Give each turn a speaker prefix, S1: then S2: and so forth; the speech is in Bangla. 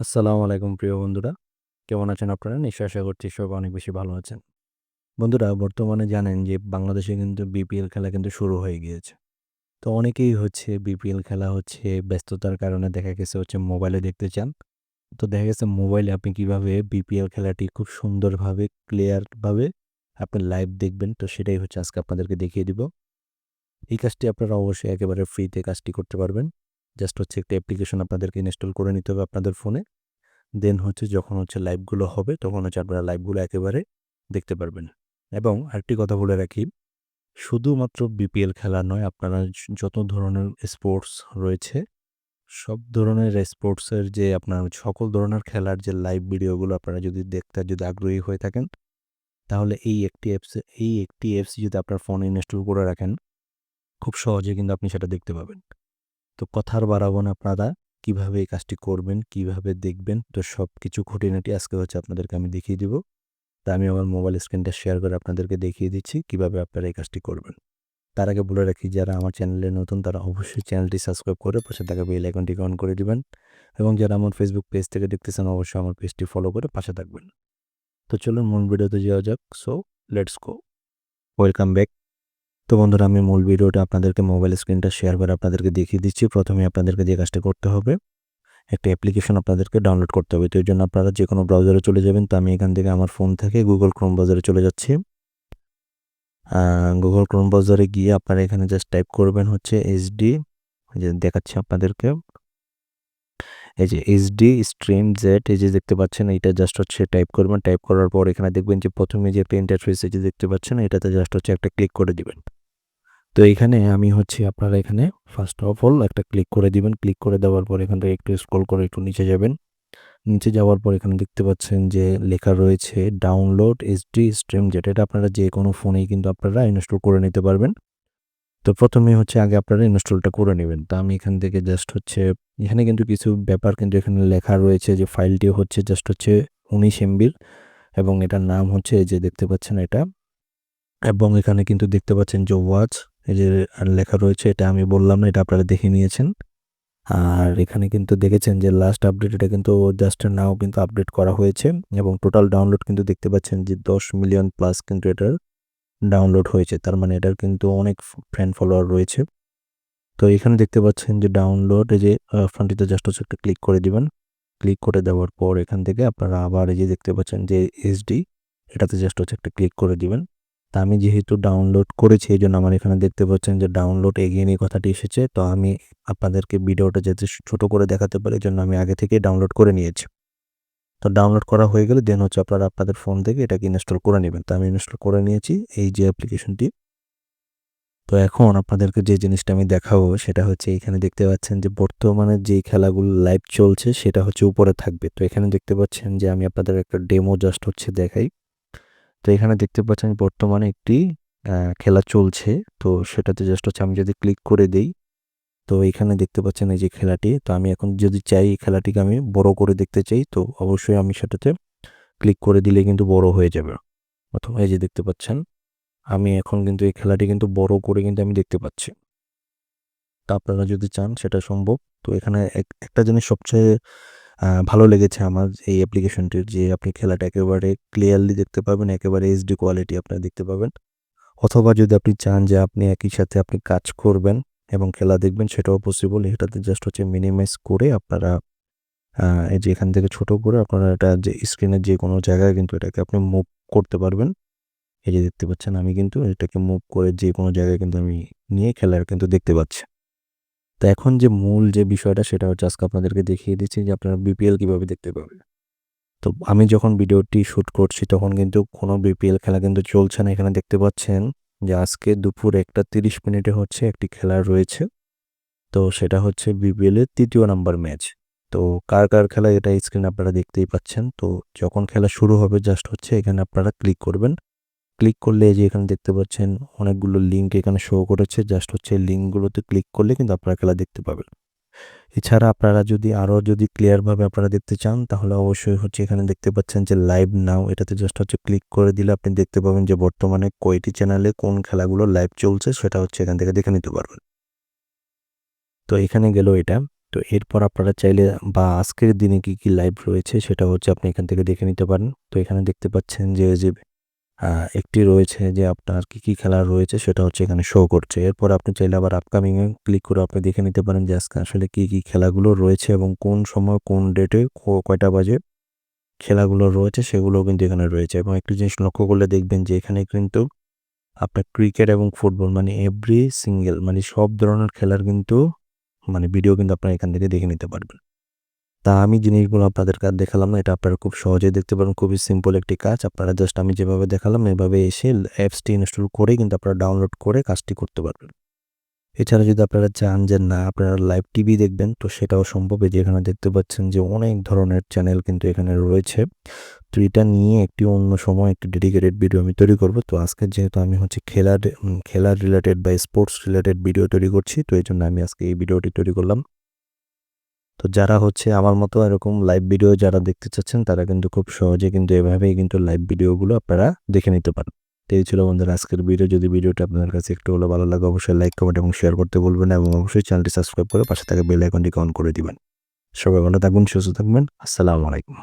S1: আসসালামু আলাইকুম প্রিয় বন্ধুরা। কেমন আছেন আপনারা? নিশ্চয়ই আশা করছি সবাই অনেক বেশি ভালো আছেন। বন্ধুরা, বর্তমানে জানেন যে বাংলাদেশে কিন্তু বিপিএল খেলা কিন্তু শুরু হয়ে গিয়েছে। তো অনেকেই হচ্ছে বিপিএল খেলা হচ্ছে ব্যস্ততার কারণে দেখা গেছে হচ্ছে মোবাইলে দেখতে চান। তো দেখা গেছে মোবাইলে আপনি কীভাবে বিপিএল খেলাটি খুব সুন্দরভাবে, ক্লিয়ারভাবে আপনি লাইভ দেখবেন, তো সেটাই হচ্ছে আজকে আপনাদেরকে দেখিয়ে দিব। এই কাজটি আপনারা অবশ্যই একেবারে ফ্রিতে কাজটি করতে পারবেন। জাস্ট হচ্ছে একটা অ্যাপ্লিকেশন আপনাদেরকে ইনস্টল করে নিতে হবে আপনাদের ফোনে। দেন হচ্ছে যখন হচ্ছে লাইভগুলো হবে তখন হচ্ছে আপনারা লাইভগুলো একেবারে দেখতে পারবেন। এবং আরেকটি কথা বলে রাখি, শুধুমাত্র বিপিএল খেলা নয় আপনারা যত ধরনের স্পোর্টস রয়েছে, সব ধরনের স্পোর্টসের যে আপনার সকল ধরনের খেলার যে লাইভ ভিডিওগুলো আপনারা যদি দেখতে যদি আগ্রহী হয়ে থাকেন, তাহলে এই একটি অ্যাপসে এই একটি অ্যাপস যদি আপনার ফোনে ইনস্টল করে রাখেন, খুব সহজে কিন্তু আপনি সেটা দেখতে পাবেন। তো কথার বাড়াবো না আপনারা কীভাবে এই কাজটি করবেন, কীভাবে দেখবেন তো সবকিছু খুঁটিনাটি আজকে হচ্ছে আপনাদেরকে আমি দেখিয়ে দিব। তা আমি আমার মোবাইল স্ক্রিনটা শেয়ার করে আপনাদেরকে দেখিয়ে দিচ্ছি কীভাবে আপনারা এই কাজটি করবেন। তার আগে বলে রাখি যারা আমার চ্যানেলে নতুন তারা অবশ্যই চ্যানেলটি সাবস্ক্রাইব করে পাশে থাকা বেল আইকনটিকে অন করে দিবেন এবং যারা আমার ফেসবুক পেজ থেকে দেখতেছেন অবশ্যই আমার পেজটি ফলো করে পাশে থাকবেন। তো চলুন মূল ভিডিওতে যাওয়া যাক। So let's go. Welcome back. তো বন্ধুরা আমি মূল ভিডিওটা আপনাদেরকে মোবাইল স্ক্রিনটা শেয়ার করে আপনাদেরকে দেখিয়ে দিচ্ছি। প্রথমে আপনাদেরকে যে কাজটা করতে হবে, একটা অ্যাপ্লিকেশন আপনাদেরকে ডাউনলোড করতে হবে। তো এর জন্য আপনারা যে কোনো ব্রাউজারে চলে যাবেন। তো আমি এখান থেকে আমার ফোন থেকে গুগল ক্রোম ব্রাউজারে চলে যাচ্ছি। Google Chrome ব্রাউজারে গিয়ে আপনারা এখানে জাস্ট টাইপ করবেন হচ্ছে এই যে দেখাচ্ছি আপনাদেরকে। এই যে এইচডি স্ট্রিম জেড এই যে দেখতে পাচ্ছেন এইটা জাস্ট হচ্ছে টাইপ করবেন। টাইপ করার পর এখানে দেখবেন যে ১ম এ যে একটা ইন্টারফেস এই যে দেখতে পাচ্ছেন এটাতে জাস্ট হচ্ছে একটা ক্লিক করে দিবেন। তো এখানে আমি হচ্ছে আপনারা এখানে ফার্স্ট অফ অল একটা ক্লিক করে দিবেন। ক্লিক করে দেওয়ার পর এখান থেকে একটু স্ক্রল করে একটু নিচে যাবেন। নিচে যাওয়ার পর এখানে দেখতে পাচ্ছেন যে লেখা রয়েছে ডাউনলোড এইচডি স্ট্রিম যেটা এটা আপনারা যেকোনো ফোনেই কিন্তু আপনারা ইনস্টল করে নিতে পারবেন। তো প্রথমে হচ্ছে আগে আপনারা ইনস্টলটা করে নেবেন তো আমি এখান থেকে জাস্ট হচ্ছে এখানে কিন্তু কিছু ব্যাপার কিন্তু এখানে লেখা রয়েছে যে ফাইলটি হচ্ছে জাস্ট হচ্ছে ১৯ এমবির এবং এটার নাম হচ্ছে যে দেখতে পাচ্ছেন এটা। এবং এখানে কিন্তু দেখতে পাচ্ছেন যে ওয়াচ এই যে লেখা রয়েছে, এটা আমি বললাম না, এটা আপনারা দেখে নিয়েছেন। আর এখানে কিন্তু দেখেছেন যে লাস্ট আপডেট এটা কিন্তু জাস্ট নাও কিন্তু আপডেট করা হয়েছে এবং টোটাল ডাউনলোড কিন্তু দেখতে পাচ্ছেন যে ১০ মিলিয়ন প্লাস কিন্তু এটার ডাউনলোড হয়েছে। তার মানে এটার কিন্তু অনেক ফ্যান ফলোয়ার রয়েছে। তো এখানে দেখতে পাচ্ছেন যে ডাউনলোড এই যে অপশনটিতে জাস্ট হচ্ছে একটা ক্লিক করে দিবেন। ক্লিক করে দেওয়ার পর এখান থেকে আপনারা আবার এই যে দেখতে পাচ্ছেন যে এইচডি এটাতে জাস্ট হচ্ছে একটা ক্লিক করে দিবেন। তা আমি যেহেতু ডাউনলোড করেছি এই জন্য আমার এখানে দেখতে পাচ্ছেন যে ডাউনলোড এগেইন এই কথাটি এসেছে। তো আমি আপনাদেরকে ভিডিওটা যাতে ছোট করে দেখাতে পারি এই জন্য আমি আগে থেকেই ডাউনলোড করে নিয়েছি। তো ডাউনলোড করা হয়ে গেলে দেন হচ্ছে আপনারা আপনাদের ফোন থেকে এটাকে ইনস্টল করে নেবেন তো আমি ইনস্টল করে নিয়েছি এই যে অ্যাপ্লিকেশনটি। তো এখন আপনাদেরকে যে জিনিসটা আমি দেখাবো, সেটা হচ্ছে এখানে দেখতে পাচ্ছেন যে বর্তমানে যেই খেলাগুলো লাইভ চলছে, সেটা হচ্ছে উপরে থাকবে। তো এখানে দেখতে পাচ্ছেন যে আমি আপনাদের একটা ডেমো জাস্ট হচ্ছে দেখাই। তো এখানে দেখতে পাচ্ছেন বর্তমানে একটি খেলা চলছে। তো সেটাতে জাস্ট হচ্ছে আমি যদি ক্লিক করে দেই, তো এখানে দেখতে পাচ্ছেন এই যে খেলাটি। তো আমি এখন যদি চাই এই খেলাটিকে আমি বড় করে দেখতে চাই তো অবশ্যই আমি সেটাতে ক্লিক করে দিলেই কিন্তু বড় হয়ে যাবে। অথবা এই যে দেখতে পাচ্ছেন, আমি এখন কিন্তু এই খেলাটি কিন্তু বড় করে কিন্তু আমি দেখতে পাচ্ছি। তা আপনারা যদি চান সেটা সম্ভব। তো এখানে এক একটা জিনিস সবচেয়ে ভালো লেগেছে আমার এই অ্যাপ্লিকেশনটির যে আপনি খেলাটা একেবারে ক্লিয়ারলি দেখতে পাবেন, একেবারে এইচডি কোয়ালিটি আপনারা দেখতে পাবেন। অথবা যদি আপনি চান যে আপনি একই সাথে আপনি কাজ করবেন এবং খেলা দেখবেন সেটাও পসিবল। এটাতে জাস্ট হচ্ছে মিনিমাইজ করে আপনারা এই যে এখান থেকে ছোট করে আপনারা এটা যে স্ক্রিনের যে কোনো জায়গায় কিন্তু এটাকে আপনি মুভ করতে পারবেন। এই যে দেখতে পাচ্ছেন আমি কিন্তু এটাকে মুভ করে যে কোনো জায়গায় কিন্তু আমি নিয়ে খেলা কিন্তু দেখতে পাচ্ছি। তো এখন যে মূল যে বিষয়টা সেটা হচ্ছে আজকে আপনাদেরকে দেখিয়ে দিচ্ছি যে আপনারা বিপিএল কীভাবে দেখতে পাবেন। তো আমি যখন ভিডিওটি শুট করছি তখন কিন্তু কোনো বিপিএল খেলা কিন্তু চলছে না। এখানে দেখতে পাচ্ছেন যে আজকে দুপুর ১টা ৩০ মিনিটে হচ্ছে একটি খেলা রয়েছে। তো সেটা হচ্ছে বিপিএল এর ৩য় নাম্বার ম্যাচ। তো কার, কার খেলা এটা স্ক্রিনে আপনারা দেখতেই পাচ্ছেন। তো যখন খেলা শুরু হবে জাস্ট হচ্ছে এখানে আপনারা ক্লিক করবেন। ক্লিক করলে যে এখানে দেখতে পাচ্ছেন অনেকগুলো লিঙ্ক এখানে শো করেছে। জাস্ট হচ্ছে লিঙ্কগুলোতে ক্লিক করলে কিন্তু আপনারা খেলা দেখতে পাবেন। এছাড়া আপনারা যদি আরও যদি ক্লিয়ারভাবে আপনারা দেখতে চান তাহলে অবশ্যই হচ্ছে এখানে দেখতে পাচ্ছেন যে লাইভ নাও এটাতে জাস্ট হচ্ছে ক্লিক করে দিলে আপনি দেখতে পাবেন যে বর্তমানে কয়টি চ্যানেলে কোন খেলাগুলো লাইভ চলছে সেটা হচ্ছে এখান থেকে দেখে নিতে পারবেন। তো এখানে গেল এটা। তো এরপর আপনারা চাইলে বা আজকের দিনে কী, কী লাইভ রয়েছে সেটা হচ্ছে আপনি এখান থেকে দেখে নিতে পারেন। তো এখানে দেখতে পাচ্ছেন যে, যে একটি রয়েছে যে আপনার কী, কী খেলা রয়েছে সেটা হচ্ছে এখানে শো করছে। এরপর আপনি চাইলে আবার আপকামিং এ ক্লিক করে আপনি দেখে নিতে পারেন যে আজকে আসলে কী, কী খেলাগুলো রয়েছে এবং কোন সময় কোন ডেটে কয়টা বাজে খেলাগুলো রয়েছে সেগুলোও কিন্তু এখানে রয়েছে এবং একটি জিনিস লক্ষ্য করলে দেখবেন যে এখানে কিন্তু আপনার ক্রিকেট এবং ফুটবল মানে এভরি সিঙ্গেল মানে সব ধরনের খেলার কিন্তু মানে ভিডিও কিন্তু আপনারা এখান থেকে দেখে নিতে পারবেন। তা আমি জিনিসগুলো আপনাদেরকে আর দেখালাম না। এটা আপনারা খুব সহজেই দেখতে পারেন। খুবই সিম্পল একটি কাজ। আপনারা জাস্ট আমি যেভাবে দেখালাম, এভাবে এসে অ্যাপসটি ইনস্টল করেই কিন্তু আপনারা ডাউনলোড করে কাজটি করতে পারবেন। এছাড়া যদি আপনারা চান যে না, আপনারা লাইভ টিভি দেখবেন, তো সেটাও সম্ভব। এই যে এখানে দেখতে পাচ্ছেন যে অনেক ধরনের চ্যানেল কিন্তু এখানে রয়েছে। তো এটা নিয়ে একটি অন্য সময় একটি ডেডিকেটেড ভিডিও আমি তৈরি করব। তো আজকে যেহেতু আমি হচ্ছে খেলার খেলার রিলেটেড বা স্পোর্টস রিলেটেড ভিডিও তৈরি করছি, তো এই জন্য আমি আজকে এই ভিডিওটি তৈরি করলাম। তো যারা হচ্ছে আমার মতো এরকম লাইভ ভিডিও যারা দেখতে চাচ্ছেন তারা কিন্তু খুব সহজে কিন্তু এভাবেই কিন্তু লাইভ ভিডিওগুলো আপনারা দেখে নিতে পারেন। তো এই ছিল বন্ধুরা আজকের ভিডিও। যদি ভিডিওটা আপনাদের কাছে একটু হলো ভালো লাগে অবশ্যই লাইক, কমেন্ট এবং শেয়ার করতে বলবেন এবং অবশ্যই চ্যানেলটি সাবস্ক্রাইব করে পাশে থাকা বেল আইকনটিকে অন করে দিবেন। সবাই ভালো থাকবেন, সুস্থ থাকবেন। আসসালামু আলাইকুম।